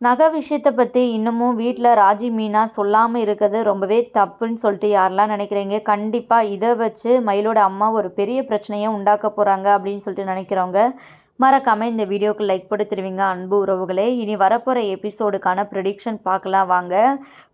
நகை விஷயத்தை பற்றி இன்னமும் வீட்டில் ராஜி மீனா சொல்லாமல் இருக்கிறது ரொம்பவே தப்புன்னு சொல்லிட்டு யாரெல்லாம் நினைக்கிறீங்க? கண்டிப்பாக இதை வச்சு மயிலோட அம்மா ஒரு பெரிய பிரச்சனையை உண்டாக்க போகிறாங்க அப்படின்னு சொல்லிட்டு நினைக்கிறவங்க மறக்காமல் இந்த வீடியோக்கு லைக் படுத்துருவீங்க அன்பு உறவுகளே இனி வரப்போகிற எபிசோடுக்கான ப்ரெடிக்ஷன் பார்க்கலாம் வாங்க.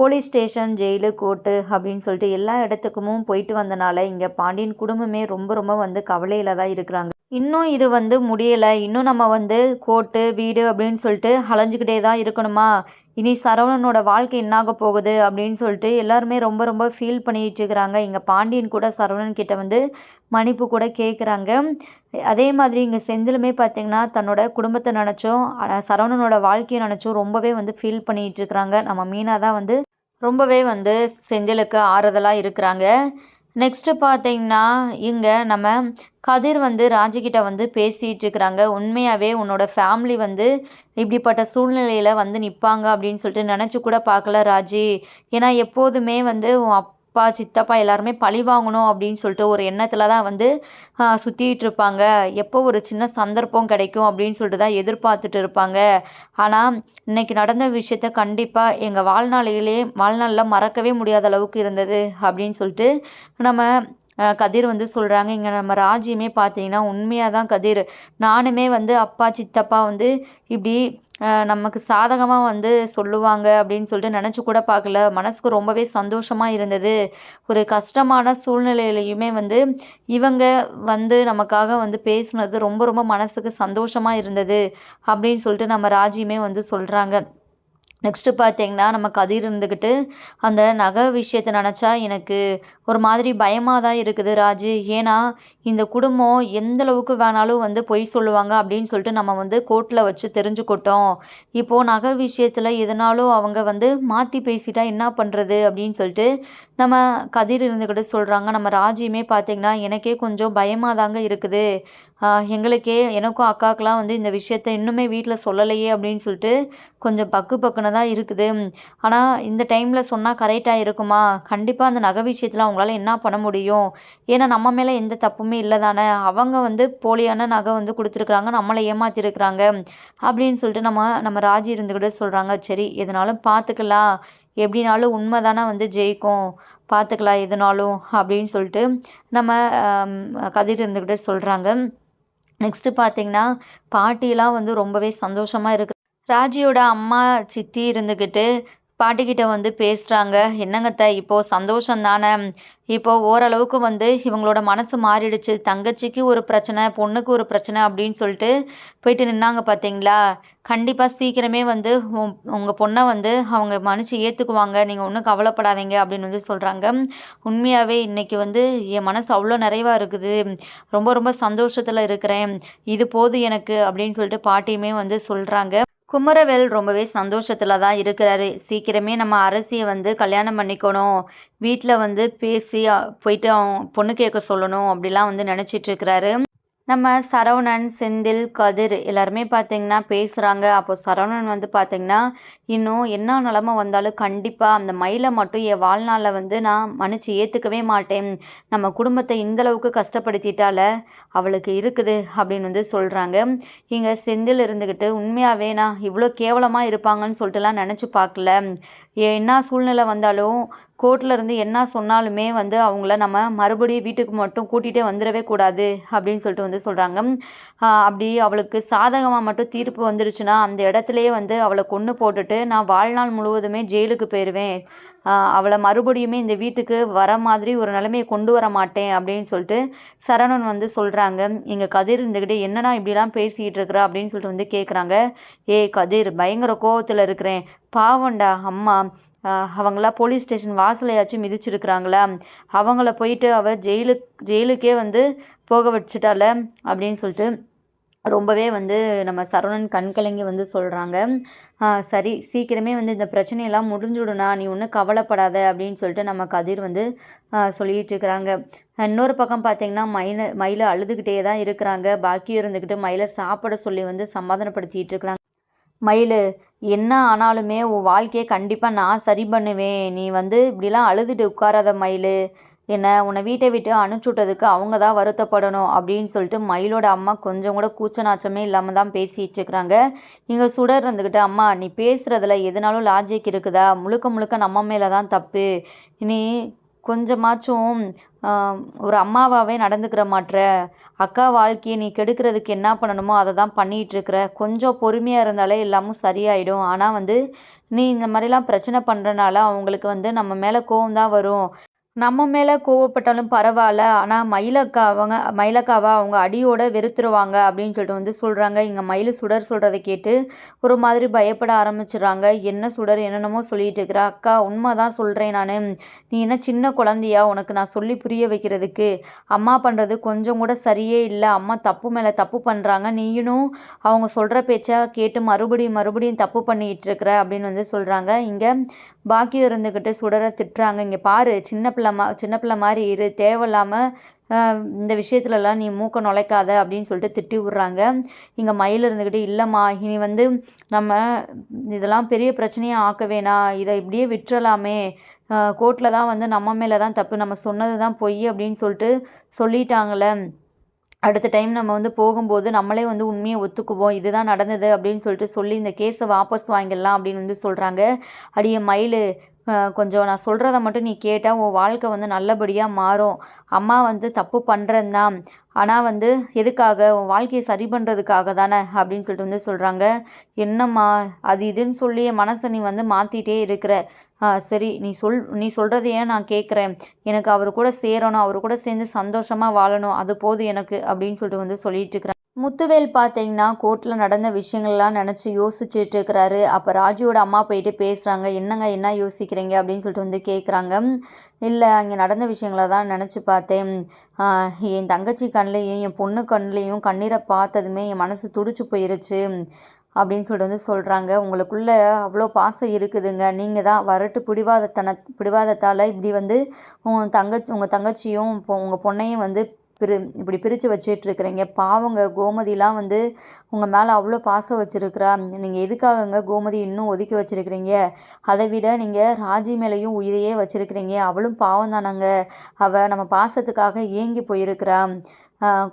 போலீஸ் ஸ்டேஷன் ஜெயிலு கோர்ட்டு அப்படின்னு சொல்லிட்டு எல்லா இடத்துக்குமும் போயிட்டு வந்தனால இங்கே பாண்டியன் குடும்பமே ரொம்ப ரொம்ப வந்து கவலையில் தான் இருக்கிறாங்க. இன்னும் இது வந்து முடியலை. இன்னும் நம்ம வந்து கோர்ட்டு வீடு அப்படின்னு சொல்லிட்டு அலைஞ்சிக்கிட்டே தான் இருக்கணுமா? இனி சரவணனோட வாழ்க்கை என்னாக போகுது அப்படின்னு சொல்லிட்டு எல்லாருமே ரொம்ப ரொம்ப ஃபீல் பண்ணிட்டு இருக்கிறாங்க. இங்கே பாண்டியன் கூட சரவணன் கிட்ட வந்து மன்னிப்பு கூட கேட்குறாங்க அதே மாதிரி இங்கே செந்திலுமே பார்த்திங்கன்னா தன்னோட குடும்பத்தை நினச்சோம் சரவணனோட வாழ்க்கையை நினச்சோம் ரொம்பவே வந்து ஃபீல் பண்ணிகிட்டு இருக்கிறாங்க. நம்ம மீனா தான் வந்து ரொம்பவே வந்து செந்திலுக்கு ஆறுதலாக இருக்கிறாங்க. நெக்ஸ்ட்டு பார்த்தீங்கன்னா இங்கே நம்ம கதிர் வந்து ராஜிக்கிட்ட வந்து பேசிகிட்டு இருக்கிறாங்க உண்மையாகவே உன்னோட ஃபேமிலி வந்து இப்படிப்பட்ட சூழ்நிலையில் வந்து நிற்பாங்க அப்படின்னு சொல்லிட்டு நினச்சி கூட பார்க்கல ராஜி. ஏன்னா எப்போதுமே வந்து உன் அப் அப்பா சித்தப்பா எல்லாருமே பழி வாங்கணும் அப்படின்னு சொல்லிட்டு ஒரு எண்ணத்தில் தான் வந்து சுற்றிட்டு இருப்பாங்க. எப்போ ஒரு சின்ன சந்தர்ப்பம் கிடைக்கும் அப்படின்னு சொல்லிட்டு தான் எதிர்பார்த்துட்டு இருப்பாங்க. ஆனால் இன்றைக்கி நடந்த விஷயத்த கண்டிப்பாக எங்கள் வாழ்நாளிலே வாழ்நாளில் மறக்கவே முடியாத அளவுக்கு இருந்தது அப்படின்னு சொல்லிட்டு நம்ம கதிர் வந்து சொல்கிறாங்க இங்கே நம்ம ராஜியுமே பார்த்தீங்கன்னா உண்மையாக தான் கதிர். நானுமே வந்து அப்பா சித்தப்பா வந்து இப்படி நமக்கு சாதகமாக வந்து சொல்லுவாங்க அப்படின்னு சொல்லிட்டு நினச்சி கூட பார்க்கல. மனசுக்கு ரொம்பவே சந்தோஷமாக இருந்தது. ஒரு கஷ்டமான சூழ்நிலையிலையுமே வந்து இவங்க வந்து நமக்காக வந்து பேசுனது ரொம்ப ரொம்ப மனசுக்கு சந்தோஷமாக இருந்தது அப்படின்னு சொல்லிட்டு நம்ம ராஜியுமே வந்து சொல்கிறாங்க நெக்ஸ்ட்டு பார்த்தீங்கன்னா நம்ம கதிர் இருந்துக்கிட்டு அந்த நகை விஷயத்தை நினச்சா எனக்கு ஒரு மாதிரி பயமாக தான் இருக்குது ராஜு. ஏன்னா இந்த குடும்பம் எந்த அளவுக்கு வேணாலும் வந்து பொய் சொல்லுவாங்க அப்படின்னு சொல்லிட்டு நம்ம வந்து கோர்ட்டில் வச்சு தெரிஞ்சுக்கிட்டோம். இப்போது நகை விஷயத்தில் எதனாலும் அவங்க வந்து மாற்றி பேசிட்டா என்ன பண்ணுறது அப்படின்னு சொல்லிட்டு நம்ம கதிர் இருந்துக்கிட்டு சொல்கிறாங்க நம்ம ராஜியுமே பார்த்திங்கன்னா எனக்கே கொஞ்சம் பயமாக தாங்க இருக்குது எங்களுக்கே எனக்கும் அக்காக்கெலாம் வந்து இந்த விஷயத்த இன்னுமே வீட்டில் சொல்லலையே அப்படின்னு சொல்லிட்டு கொஞ்சம் பக்கு பக்குன்னு தான் இருக்குது. ஆனால் இந்த டைமில் சொன்னால் கரெக்டாக இருக்குமா? கண்டிப்பாக அந்த நகை விஷயத்தில் அவங்க அவங்களால என்ன பண்ண முடியும்? ஏன்னா நம்ம மேலே எந்த தப்புமே இல்லை தானே? அவங்க வந்து போலியான நகை வந்து கொடுத்துருக்குறாங்க நம்மளை ஏமாத்திருக்கிறாங்க அப்படின்னு சொல்லிட்டு நம்ம நம்ம ராஜி இருந்துக்கிட்டு சொல்கிறாங்க சரி எதனாலும் பார்த்துக்கலாம் எப்படினாலும் உண்மை தானே வந்து ஜெயிக்கும். பார்த்துக்கலாம் எதுனாலும் அப்படின்னு சொல்லிட்டு நம்ம கதிர் இருந்துக்கிட்டே சொல்கிறாங்க நெக்ஸ்ட்டு பார்த்தீங்கன்னா பாட்டிலாம் வந்து ரொம்பவே சந்தோஷமாக இருக்கு. ராஜியோட அம்மா சித்தி இருந்துக்கிட்டு பாட்டிக்கிட்ட வந்து பேசுகிறாங்க என்னங்கத்த இப்போது சந்தோஷம் தானே? இப்போது ஓரளவுக்கு வந்து இவங்களோட மனசு மாறிடுச்சு. தங்கச்சிக்கு ஒரு பிரச்சனை பொண்ணுக்கு ஒரு பிரச்சனை அப்படின்னு சொல்லிட்டு போயிட்டு நின்னாங்க பார்த்தீங்களா கண்டிப்பாக சீக்கிரமே வந்து உங்கள் பொண்ணை வந்து அவங்க மன்னிச்சு ஏற்றுக்குவாங்க நீங்கள் ஒன்றும் கவலைப்படாதீங்க அப்படின்னு வந்து சொல்கிறாங்க உண்மையாகவே இன்றைக்கி வந்து என் மனசு அவ்வளோ நிறைவாக இருக்குது. ரொம்ப ரொம்ப சந்தோஷத்தில் இருக்கிறேன். இது போது எனக்கு அப்படின்னு சொல்லிட்டு பாட்டியுமே வந்து சொல்கிறாங்க குமரவேல் ரொம்பவே சந்தோஷத்தில் தான் இருக்கிறாரு. சீக்கிரமே நம்ம அரசியை வந்து கல்யாணம் பண்ணிக்கணும். வீட்டில் வந்து பேசி போயிட்டு அவங்க பொண்ணு கேட்க சொல்லணும் அப்படிலாம் வந்து நினச்சிட்ருக்கிறாரு நம்ம சரவணன் செந்தில் கதிர் எல்லாருமே பார்த்திங்கன்னா பேசுகிறாங்க அப்போ சரவணன் வந்து பார்த்திங்கன்னா இன்னும் என்ன நிலமை வந்தாலும் கண்டிப்பாக அந்த மயிலை மட்டும் என் வாழ்நாளில் வந்து நான் மன்னிச்சு ஏற்றுக்கவே மாட்டேன். நம்ம குடும்பத்தை இந்தளவுக்கு கஷ்டப்படுத்திட்டால அவளுக்கு இருக்குது அப்படின்னு வந்து சொல்கிறாங்க இங்கே செந்தில் இருந்துக்கிட்டு உண்மையாகவே நான் இவ்வளோ கேவலமாக இருப்பாங்கன்னு சொல்லிட்டுலாம் நினச்சி பார்க்கல என்ன சூழ்நிலை வந்தாலும் கோர்ட்டில் இருந்து என்ன சொன்னாலுமே வந்து அவங்கள நம்ம மறுபடியும் வீட்டுக்கு மட்டும் கூட்டிகிட்டே வந்துடவே கூடாது அப்படின்னு சொல்லிட்டு வந்து சொல்கிறாங்க அப்படி அவளுக்கு சாதகமாக மட்டும் தீர்ப்பு வந்துருச்சுன்னா அந்த இடத்துலையே வந்து அவளை கொன்று போட்டுட்டு நான் வாழ்நாள் முழுவதுமே ஜெயிலுக்கு போயிடுவேன் அவளை மறுபடியுமே இந்த வீட்டுக்கு வர மாதிரி ஒரு நிலைமையை கொண்டு வர மாட்டேன் அப்படின்னு சொல்லிட்டு சரவணன் வந்து சொல்கிறாங்க இங்கே கதிர் இருந்துக்கிட்டே என்னடா இப்படிலாம் பேசிகிட்டு இருக்கிறா அப்படின்னு சொல்லிட்டு வந்து கேட்குறாங்க ஏய் கதிர் பயங்கர கோவத்தில் இருக்கிறேன். பாவண்டா அம்மா. அவங்களா போலீஸ் ஸ்டேஷன் வாசலையாச்சும் மிதிச்சிருக்கிறாங்களா? அவங்கள போயிட்டு அவள் ஜெயிலு ஜெயிலுக்கே வந்து போக வச்சுட்டால அப்படின்னு சொல்லிட்டு ரொம்பவே வந்து நம்ம சரவணன் கண் கலங்கி வந்து சொல்கிறாங்க சரி சீக்கிரமே வந்து இந்த பிரச்சனையெல்லாம் முடிஞ்சுடுனா நீ ஒன்றும் கவலைப்படாத அப்படின்னு சொல்லிட்டு நம்ம கதிர் வந்து சொல்லிகிட்டு இருக்கிறாங்க. இன்னொரு பக்கம் பார்த்தீங்கன்னா மயில மயிலை அழுதுகிட்டே தான் இருக்கிறாங்க. பாக்கியும் இருந்துக்கிட்டு மயிலை சாப்பிட சொல்லி வந்து சமாதானப்படுத்திட்டு இருக்கிறாங்க. மயில் என்ன ஆனாலுமே உன் வாழ்க்கையை கண்டிப்பாக நான் சரி பண்ணுவேன். நீ வந்து இப்படிலாம் அழுதுட்டு உட்காராத மயில். என்ன உன்னை வீட்டை விட்டு அனுப்பிச்சி விட்டதுக்கு அவங்க தான் வருத்தப்படணும் அப்படின்னு சொல்லிட்டு மயிலோட அம்மா கொஞ்சம் கூட கூச்ச நாச்சமே இல்லாமல் தான் பேசிகிட்டு இருக்கிறாங்க. நீங்கள் சுடர் இருந்துக்கிட்டு அம்மா நீ பேசுகிறதுல எதுனாலும் லாஜிக் இருக்குதா? முழுக்க முழுக்க நம்ம மேலே தான் தப்பு. நீ கொஞ்சமாச்சும் ஒரு அம்மாவாகவே நடந்துக்கிற மாட்டுற அக்கா வாழ்க்கையை நீ கெடுக்கிறதுக்கு என்ன பண்ணணுமோ அதை தான் பண்ணிகிட்ருக்குற. கொஞ்சம் பொறுமையாக இருந்தாலே எல்லாமும் சரியாயிடும். ஆனால் வந்து நீ இந்த மாதிரிலாம் பிரச்சனை பண்ணுறனால அவங்களுக்கு வந்து நம்ம மேலே கோவம் தான் வரும். நம்ம மேலே கோவப்பட்டாலும் பரவாயில்ல. ஆனால் மயிலக்கா அவங்க மயிலக்காவை அவங்க அடியோட வெறுத்துருவாங்க அப்படின்னு சொல்லிட்டு வந்து சொல்கிறாங்க இங்கே மயில் சுடர் சொல்கிறத கேட்டு ஒரு மாதிரி பயப்பட ஆரம்பிச்சிடுறாங்க. என்ன சுடர் என்னென்னமோ சொல்லிட்டு இருக்கிற அக்கா உண்மை தான் சொல்கிறேன் நான். நீ என்ன சின்ன குழந்தையா? உனக்கு நான் சொல்லி புரிய வைக்கிறதுக்கு. அம்மா பண்ணுறது கொஞ்சம் கூட சரியே இல்லை. அம்மா தப்பு மேலே தப்பு பண்ணுறாங்க நீயும் அவங்க சொல்கிற பேச்சை கேட்டு மறுபடியும் மறுபடியும் தப்பு பண்ணிகிட்டு இருக்கிற அப்படின்னு வந்து சொல்கிறாங்க இங்கே பாக்கியம் இருந்துக்கிட்டு சுடரை திட்டுறாங்க. இங்கே பாரு சின்ன பிள்ளை மா சின்ன பிள்ளை மாதிரி இரு தேவையில்லாமல் இந்த விஷயத்துலலாம் நீ மூக்க நுழைக்காத அப்படின்னு சொல்லிட்டு திட்டி விட்றாங்க. இங்கே மயில் இருந்துக்கிட்டு இல்லைம்மா இனி வந்து நம்ம இதெல்லாம் பெரிய பிரச்சனையாக ஆக்க வேணாம் இதை இப்படியே விட்டுறலாமே. கோர்ட்டில் தான் வந்து நம்ம மேலே தான் தப்பு நம்ம சொன்னது தான் பொய் அப்படின்னு சொல்லிட்டு சொல்லிட்டாங்களே அடுத்த டைம் நம்ம வந்து போகும்போது நம்மளே வந்து உண்மையை ஒத்துக்குவோம் இதுதான் நடந்தது அப்படின்னு சொல்லிட்டு சொல்லி இந்த கேஸை வாபஸ் வாங்கிடலாம் அப்படின்னு வந்து சொல்கிறாங்க அடியே மயில் கொஞ்சம் நான் சொல்கிறத மட்டும் நீ கேட்டால் உன் வாழ்க்கை வந்து நல்லபடியாக மாறும். அம்மா வந்து தப்பு பண்ணுறேன் தான். ஆனால் வந்து எதுக்காக? உன் வாழ்க்கையை சரி பண்ணுறதுக்காக தானே? அப்படின்னு சொல்லிட்டு வந்து சொல்கிறாங்க என்னம்மா அது இதுன்னு சொல்லி மனசை நீ வந்து மாற்றிட்டே இருக்கிற. சரி நீ சொல் நீ சொல்கிறதையே நான் கேட்குறேன்? எனக்கு அவர் கூட சேரணும் அவர் கூட சேர்ந்து சந்தோஷமாக வாழணும். அது போதும் எனக்கு அப்படின்னு சொல்லிட்டு வந்து சொல்லிட்டு இருக்கிறேன் முத்துவேல் பார்த்தீங்கன்னா கோர்ட்டில் நடந்த விஷயங்கள்லாம் நினச்சி யோசிச்சுட்டு இருக்கிறாரு அப்போ ராஜுவோட அம்மா போயிட்டு பேசுகிறாங்க என்னங்க என்ன யோசிக்கிறீங்க? அப்படின்னு சொல்லிட்டு வந்து கேட்குறாங்க இல்லை அங்கே நடந்த விஷயங்கள தான் நினச்சி பார்த்தேன். என் தங்கச்சி கண்ணிலையும் என் பொண்ணு கண்ணிலையும் கண்ணீரை பார்த்ததுமே என் மனசு துடிச்சு போயிருச்சு அப்படின்னு சொல்லிட்டு வந்து சொல்கிறாங்க உங்களுக்குள்ளே அவ்வளோ பாசம் இருக்குதுங்க. நீங்கள் தான் வரட்டு பிடிவாதத்தன பிடிவாதத்தால் இப்படி வந்து உங்கள் தங்கச்சி உங்கள் தங்கச்சியும் உங்கள் பொண்ணையும் வந்து பிரி இப்படி பிரித்து வச்சிட்ருக்குறீங்க. பாவங்க கோமதிலாம் வந்து உங்கள் மேலே அவ்வளோ பாசம் வச்சுருக்குறா. நீங்கள் எதுக்காகங்க கோமதி இன்னும் ஒதுக்கி வச்சுருக்கிறீங்க? அதை விட நீங்கள் ராஜி மேலேயும் உயிரையே வச்சுருக்கிறீங்க. அவளும் பாவம் தானங்க. அவள் நம்ம பாசத்துக்காக ஏங்கி போயிருக்கிறா.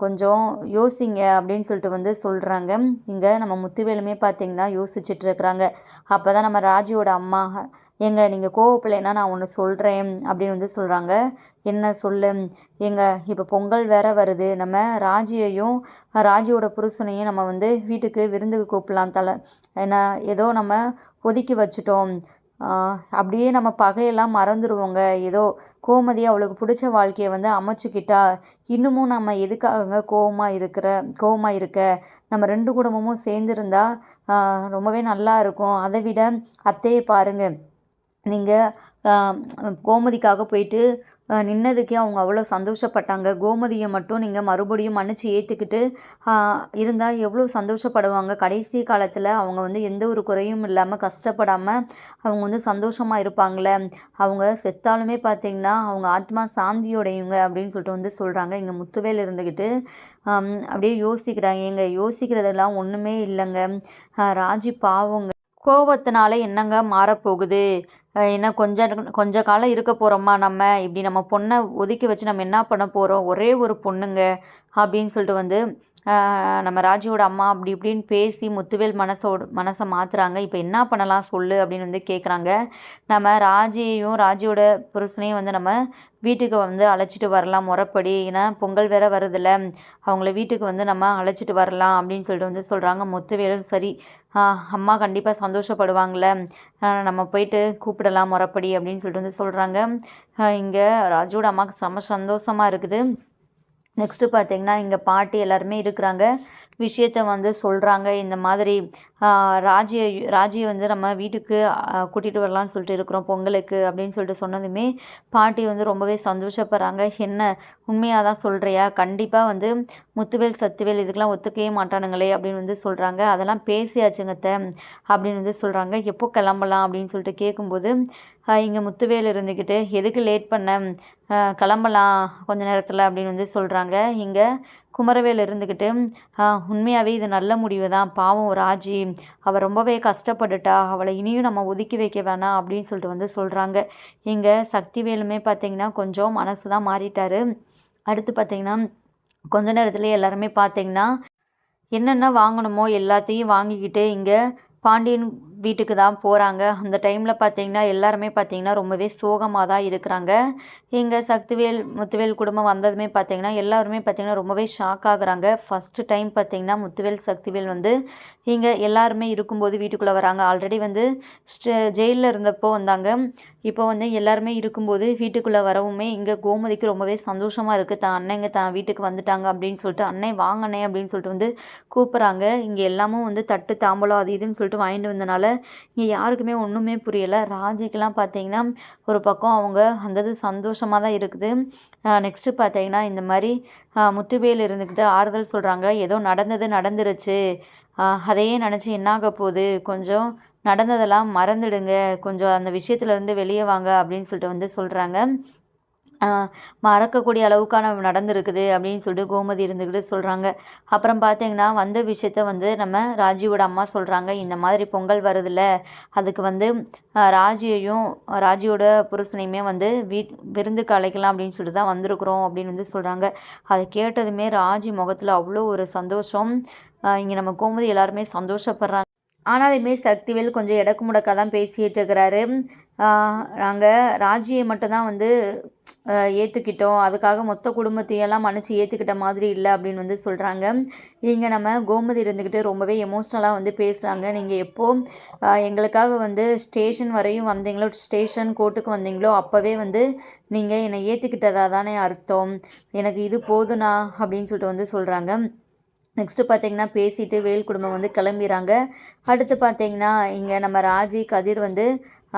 கொஞ்சம் யோசிங்க அப்படின்னு சொல்லிட்டு வந்து சொல்கிறாங்க இங்கே நம்ம முத்துவேலுமே பார்த்திங்கன்னா யோசிச்சுட்டு இருக்கிறாங்க அப்போ தான் நம்ம ராஜியோட அம்மா ஏங்க நீங்கள் கோவப்படலைன்னா நான் ஒன்று சொல்கிறேன் அப்படின்னு வந்து சொல்கிறாங்க என்ன சொல்லு? ஏங்க இப்போ பொங்கல் வேற வருது. நம்ம ராஜியையும் ராஜியோட புருஷனையும் நம்ம வந்து வீட்டுக்கு விருந்துக்கு கூப்பிடலாம். தலை ஏன்னா ஏதோ நம்ம ஒதுக்கி வச்சுட்டோம். அப்படியே நம்ம பகையெல்லாம் மறந்துடுவோங்க ஏதோ கோமதி அவளுக்கு பிடிச்ச வாழ்க்கையை வந்து அமைச்சுக்கிட்டா இன்னமும் நம்ம எதுக்காகங்க கோவமாக இருக்கிற கோவமாக இருக்க? நம்ம ரெண்டு குடும்பமும் சேர்ந்துருந்தா ரொம்பவே நல்லா இருக்கும். அதை விட அத்தையை பாருங்கள் நீங்கள் கோமதிக்காக போயிட்டு நின்னதுக்கே அவங்க அவ்வளோ சந்தோஷப்பட்டாங்க. கோமதியை மட்டும் நீங்கள் மறுபடியும் மன்னிச்சு ஏற்றுக்கிட்டு இருந்தால் எவ்வளோ சந்தோஷப்படுவாங்க. கடைசி காலத்தில் அவங்க வந்து எந்த ஒரு குறையும் இல்லாமல் கஷ்டப்படாமல் அவங்க வந்து சந்தோஷமாக இருப்பாங்களே. அவங்க செத்தாலுமே பார்த்திங்கன்னா அவங்க ஆத்மா சாந்தியோடையுங்க அப்படின்னு சொல்லிட்டு வந்து சொல்கிறாங்க இங்கே முத்துவேல் இருந்துக்கிட்டு அப்படியே யோசிக்கிறாங்க. எங்கள் யோசிக்கிறதெல்லாம் ஒன்றுமே இல்லைங்க. ராஜி பாவங்க. கோபத்தினால என்னங்க மாறப்போகுது? ஏன்னா கொஞ்சம் கொஞ்ச காலம் இருக்க போகிறோமா நம்ம. இப்படி நம்ம பொண்ணை ஒதுக்கி வச்சு நம்ம என்ன பண்ண போகிறோம் ஒரே ஒரு பொண்ணுங்க அப்படின்னு சொல்லிட்டு வந்து நம்ம ராஜியோட அம்மா அப்படி இப்படின்னு பேசி முத்துவேல் மனசோட மனசை மாற்றுறாங்க இப்போ என்ன பண்ணலாம் சொல்லு அப்படின்னு வந்து கேட்குறாங்க நம்ம ராஜியையும் ராஜியோட புருஷனையும் வந்து நம்ம வீட்டுக்கு வந்து அழைச்சிட்டு வரலாம் முறப்படி. ஏன்னா பொங்கல் வேற வருதுல்ல. அவங்கள வீட்டுக்கு வந்து நம்ம அழைச்சிட்டு வரலாம் அப்படின்னு சொல்லிட்டு வந்து சொல்கிறாங்க முத்துவேலும் சரி. அம்மா கண்டிப்பாக சந்தோஷப்படுவாங்களே நம்ம போயிட்டு கூப்பிடலாம் முறப்படி அப்படின்னு சொல்லிட்டு வந்து சொல்கிறாங்க இங்கே ராஜோட அம்மாவுக்கு செம்ம சந்தோஷமாக இருக்குது. நெக்ஸ்ட்டு பார்த்தீங்கன்னா இங்கே பாட்டி எல்லாருமே இருக்கிறாங்க. விஷயத்த வந்து சொல்கிறாங்க இந்த மாதிரி ராஜியை ராஜியை வந்து நம்ம வீட்டுக்கு கூட்டிகிட்டு வரலான்னு சொல்லிட்டு இருக்கிறோம் பொங்கலுக்கு அப்படின்னு சொல்லிட்டு சொன்னதுமே பாட்டி வந்து ரொம்பவே சந்தோஷப்படுறாங்க. என்ன உண்மையாக தான் சொல்கிறியா கண்டிப்பாக வந்து முத்துவேல் சத்துவேல் இதுக்கெலாம் ஒத்துக்கவே மாட்டானுங்களே அப்படின்னு வந்து சொல்கிறாங்க அதெல்லாம் பேசியாச்சுங்கத்த அப்படின்னு வந்து சொல்கிறாங்க எப்போ கிளம்பலாம்? அப்படின்னு சொல்லிட்டு கேட்கும்போது இங்கே முத்துவேல் இருந்துக்கிட்டு எதுக்கு லேட் பண்ண? கிளம்பலாம் கொஞ்ச நேரத்தில் அப்படின்னு வந்து சொல்கிறாங்க இங்கே குமரவேல் இருந்துக்கிட்டு உண்மையாகவே இது நல்ல முடிவு தான் பாவம் ராஜி அவள் ரொம்பவே கஷ்டப்பட்டுட்டா. அவளை இனியும் நம்ம ஒதுக்கி வைக்க வேணாம் அப்படின்னு சொல்லிட்டு வந்து சொல்கிறாங்க இங்கே சக்திவேலுமே பார்த்திங்கன்னா கொஞ்சம் மனசு தான் மாறிட்டாரு. அடுத்து பார்த்திங்கன்னா கொஞ்ச நேரத்துலேயே எல்லாருமே பார்த்திங்கன்னா என்னென்ன வாங்கணுமோ எல்லாத்தையும் வாங்கிக்கிட்டு இங்கே பாண்டியன் வீட்டுக்கு தான் போகிறாங்க அந்த டைமில் பார்த்தீங்கன்னா எல்லாருமே பார்த்தீங்கன்னா ரொம்பவே சோகமாக தான் இருக்கிறாங்க. எங்கள் சக்திவேல் முத்துவேல் குடும்பம் வந்ததுமே பார்த்தீங்கன்னா எல்லாருமே பார்த்தீங்கன்னா ரொம்பவே ஷாக் ஆகுறாங்க. ஃபஸ்ட்டு டைம் பார்த்தீங்கன்னா முத்துவேல் சக்திவேல் வந்து இங்கே எல்லாருமே இருக்கும்போது வீட்டுக்குள்ளே வராங்க. ஆல்ரெடி வந்து ஜெயிலில் இருந்தப்போ வந்தாங்க. இப்போ வந்து எல்லாருமே இருக்கும்போது வீட்டுக்குள்ளே வரவுமே இங்கே கோமதிக்கு ரொம்பவே சந்தோஷமாக இருக்குது தான் அண்ணங்க தான் வீட்டுக்கு வந்துட்டாங்க அப்படின்னு சொல்லிட்டு அண்ணே வாங்கண்ணே அப்படின்னு சொல்லிட்டு வந்து கூப்பிட்றாங்க. இங்கே எல்லாமும் வந்து தட்டு தாம்பலம் அது இதுன்னு சொல்லிட்டு வாங்கிட்டு வந்தனால இங்கே யாருக்குமே ஒன்றுமே புரியலை. ராஜிக்கெலாம் பார்த்தீங்கன்னா ஒரு பக்கம் அவங்க அந்த சந்தோஷமாக தான் இருக்குது. நெக்ஸ்ட்டு பார்த்தீங்கன்னா இந்த மாதிரி முத்துவேல் இருந்துக்கிட்டு ஆறுதல் சொல்கிறாங்க ஏதோ நடந்தது நடந்துருச்சு. அதையே நினச்சி என்னாக போகுது? கொஞ்சம் நடந்ததெல்லாம் மறந்துடுங்க. கொஞ்சம் அந்த விஷயத்துலேருந்து வெளியே வாங்க அப்படின்னு சொல்லிட்டு வந்து சொல்கிறாங்க மறக்கக்கூடிய அளவுக்கான நடந்திருக்குது அப்படின்னு சொல்லிட்டு கோமதி இருந்துக்கிட்டு சொல்கிறாங்க அப்புறம் பார்த்தீங்கன்னா வந்த விஷயத்த வந்து நம்ம ராஜியோட அம்மா சொல்கிறாங்க இந்த மாதிரி பொங்கல் வருதுல்ல அதுக்கு வந்து ராஜியையும் ராஜியோட புருஷனையுமே வந்து வீட் விருந்துக்கு அழைக்கலாம் அப்படின்னு சொல்லிட்டு தான் வந்திருக்குறோம் அப்படின்னு வந்து சொல்கிறாங்க அதை கேட்டதுமே ராஜி முகத்தில் அவ்வளோ ஒரு சந்தோஷம். இங்கே நம்ம கோமதி எல்லாருமே சந்தோஷப்படுறாங்க. ஆனாலுமே சக்திவேல் கொஞ்சம் இடக்கு முடக்காக தான் பேசிகிட்டு இருக்கிறாரு. நாங்கள் ராஜியை மட்டும்தான் வந்து ஏற்றுக்கிட்டோம் அதுக்காக மொத்த குடும்பத்தையெல்லாம் மன்னிச்சு ஏற்றுக்கிட்ட மாதிரி இல்லை அப்படின்னு வந்து சொல்கிறாங்க இங்கே நம்ம கோமதி இருந்துக்கிட்டு ரொம்பவே எமோஷ்னலாக வந்து பேசுகிறாங்க நீங்கள் எப்போது எங்களுக்காக வந்து ஸ்டேஷன் வரையும் வந்தீங்களோ ஸ்டேஷன் கோர்ட்டுக்கு வந்தீங்களோ அப்போவே வந்து நீங்கள் என்னை ஏற்றுக்கிட்டதா தானே அர்த்தம். எனக்கு இது போதுண்ணா அப்படின்னு சொல்லிட்டு வந்து சொல்கிறாங்க நெக்ஸ்ட்டு பார்த்தீங்கன்னா பேசிட்டு வேல் குடும்பம் வந்து கிளம்பிறாங்க. அடுத்து பார்த்தீங்கன்னா இங்கே நம்ம ராஜி கதிர் வந்து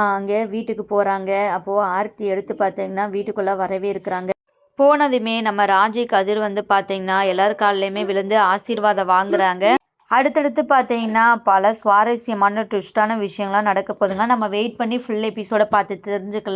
அங்கே வீட்டுக்கு போகிறாங்க அப்போது ஆர்த்தி எடுத்து பார்த்தீங்கன்னா வீட்டுக்குள்ளே வரவே இருக்கிறாங்க. போனதுமே நம்ம ராஜி கதிர் வந்து பார்த்தீங்கன்னா எல்லார் காலிலையுமே விழுந்து ஆசீர்வாதம் வாங்குறாங்க. அடுத்தடுத்து பார்த்தீங்கன்னா பல சுவாரஸ்யமான ட்விஸ்டான விஷயங்கள்லாம் நடக்க போதுங்க நம்ம வெயிட் பண்ணி ஃபுல் எபிசோட பார்த்து தெரிஞ்சுக்கலாம்.